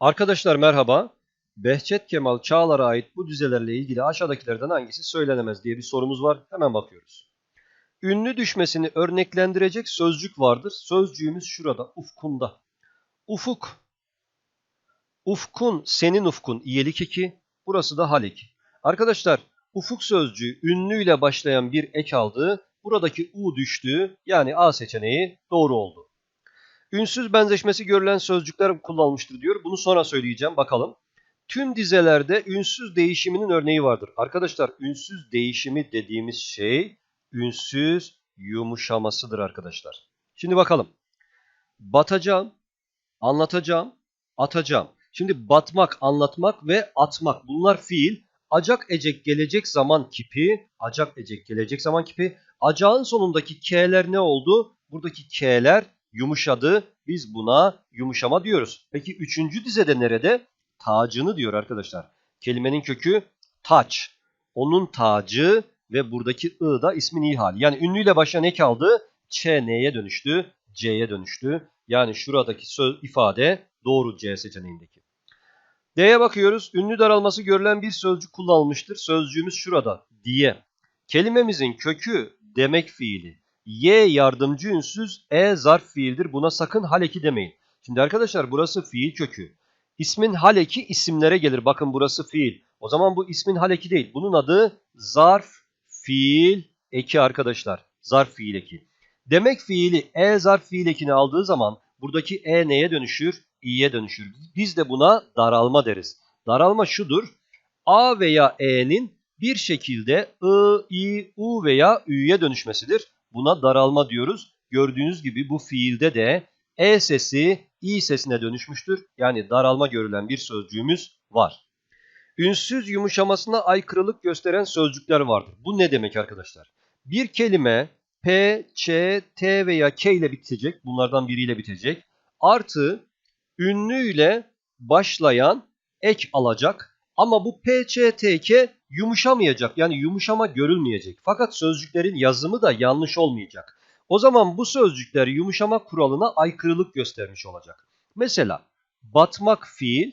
Arkadaşlar merhaba. Behçet Kemal Çağlar'a ait bu dizelerle ilgili aşağıdakilerden hangisi söylenemez diye bir sorumuz var. Hemen bakıyoruz. Ünlü düşmesini örneklendirecek sözcük vardır. Sözcüğümüz şurada, ufkunda. Ufuk. Ufkun, senin ufkun, iyelik eki. Burası da hal eki. Arkadaşlar, ufuk sözcüğü ünlüyle başlayan bir ek aldığı, buradaki u düştüğü yani A seçeneği doğru oldu. Ünsüz benzeşmesi görülen sözcükler kullanılmıştır diyor. Bunu sonra söyleyeceğim. Bakalım. Tüm dizelerde ünsüz değişiminin örneği vardır. Arkadaşlar ünsüz değişimi dediğimiz şey ünsüz yumuşamasıdır arkadaşlar. Şimdi bakalım. Batacağım, anlatacağım, atacağım. Şimdi batmak, anlatmak ve atmak bunlar fiil. Acak ecek gelecek zaman kipi, acak ecek gelecek zaman kipi. Acağın sonundaki k'ler ne oldu? Buradaki k'ler yumuşadı. Biz buna yumuşama diyoruz. Peki üçüncü dizede nerede? Tacını diyor arkadaşlar. Kelimenin kökü taç. Onun tacı ve buradaki ı da ismin iyi hali. Yani ünlüyle başlayan ek aldı. Ç neye dönüştü? C'ye dönüştü. Yani şuradaki söz ifade doğru C seçeneğindeki. D'ye bakıyoruz. Ünlü daralması görülen bir sözcük kullanılmıştır. Sözcüğümüz şurada. Diye. Kelimemizin kökü demek fiili. Y yardımcı ünsüz, E zarf fiildir. Buna sakın hal eki demeyin. Şimdi arkadaşlar burası fiil kökü. İsmin hal eki isimlere gelir. Bakın burası fiil. O zaman bu ismin hal eki değil. Bunun adı zarf fiil eki arkadaşlar. Zarf fiil eki. Demek fiili E zarf fiil ekini aldığı zaman buradaki E neye dönüşür? İ'ye dönüşür. Biz de buna daralma deriz. Daralma şudur. A veya E'nin bir şekilde I, I, U veya Ü'ye dönüşmesidir. Buna daralma diyoruz. Gördüğünüz gibi bu fiilde de E sesi İ sesine dönüşmüştür. Yani daralma görülen bir sözcüğümüz var. Ünsüz yumuşamasına aykırılık gösteren sözcükler vardır. Bu ne demek arkadaşlar? Bir kelime P, Ç, T veya K ile bitecek. Bunlardan biriyle bitecek. Artı ünlüyle başlayan ek alacak. Ama bu P, Ç, T, K yumuşamayacak. Yani yumuşama görülmeyecek. Fakat sözcüklerin yazımı da yanlış olmayacak. O zaman bu sözcükler yumuşama kuralına aykırılık göstermiş olacak. Mesela batmak fiil,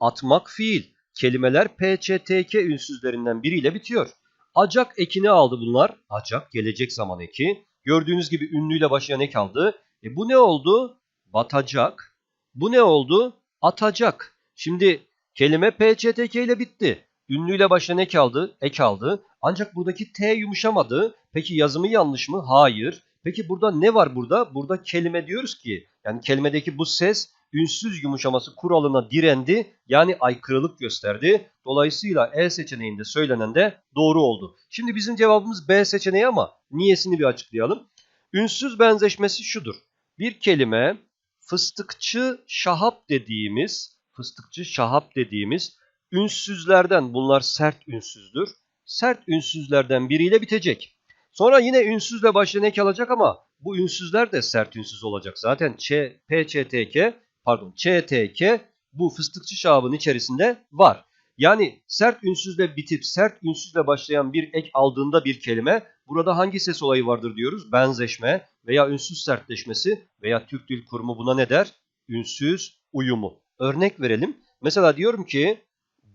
atmak fiil. Kelimeler P, Ç, T, K ünsüzlerinden biriyle bitiyor. Acak ekini aldı bunlar. Acak gelecek zaman eki. Gördüğünüz gibi ünlüyle başlayan ek aldı. E bu ne oldu? Batacak. Bu ne oldu? Atacak. Şimdi kelime P, Ç, T, K ile bitti. Ünlüyle başlayan ek aldı, ek aldı. Ancak buradaki T yumuşamadı. Peki yazımı yanlış mı? Hayır. Peki burada ne var burada? Burada kelime diyoruz ki yani kelimedeki bu ses ünsüz yumuşaması kuralına direndi. Yani aykırılık gösterdi. Dolayısıyla E seçeneğinde söylenen de doğru oldu. Şimdi bizim cevabımız B seçeneği ama niyesini bir açıklayalım. Ünsüz benzeşmesi şudur. Bir kelime fıstıkçı şahap dediğimiz fıstıkçı şahap dediğimiz ünsüzlerden bunlar sert ünsüzdür. Sert ünsüzlerden biriyle bitecek. Sonra yine ünsüzle başlayan ek alacak ama bu ünsüzler de sert ünsüz olacak. Zaten Ç, P, Ç, T, K pardon Ç, T, K bu fıstıkçı şahabın içerisinde var. Yani sert ünsüzle bitip sert ünsüzle başlayan bir ek aldığında bir kelime burada hangi ses olayı vardır diyoruz? Benzeşme veya ünsüz sertleşmesi veya Türk Dil Kurumu buna ne der? Ünsüz uyumu. Örnek verelim. Mesela diyorum ki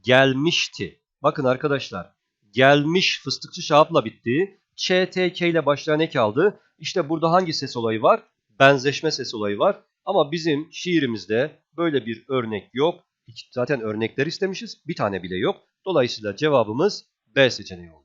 gelmişti. Bakın arkadaşlar gelmiş fıstıkçı şahapla bitti. ÇTK ile başlayan ek aldı. İşte burada hangi ses olayı var? Benzeşme ses olayı var. Ama bizim şiirimizde böyle bir örnek yok. Zaten örnekler istemişiz. Bir tane bile yok. Dolayısıyla cevabımız B seçeneği oldu.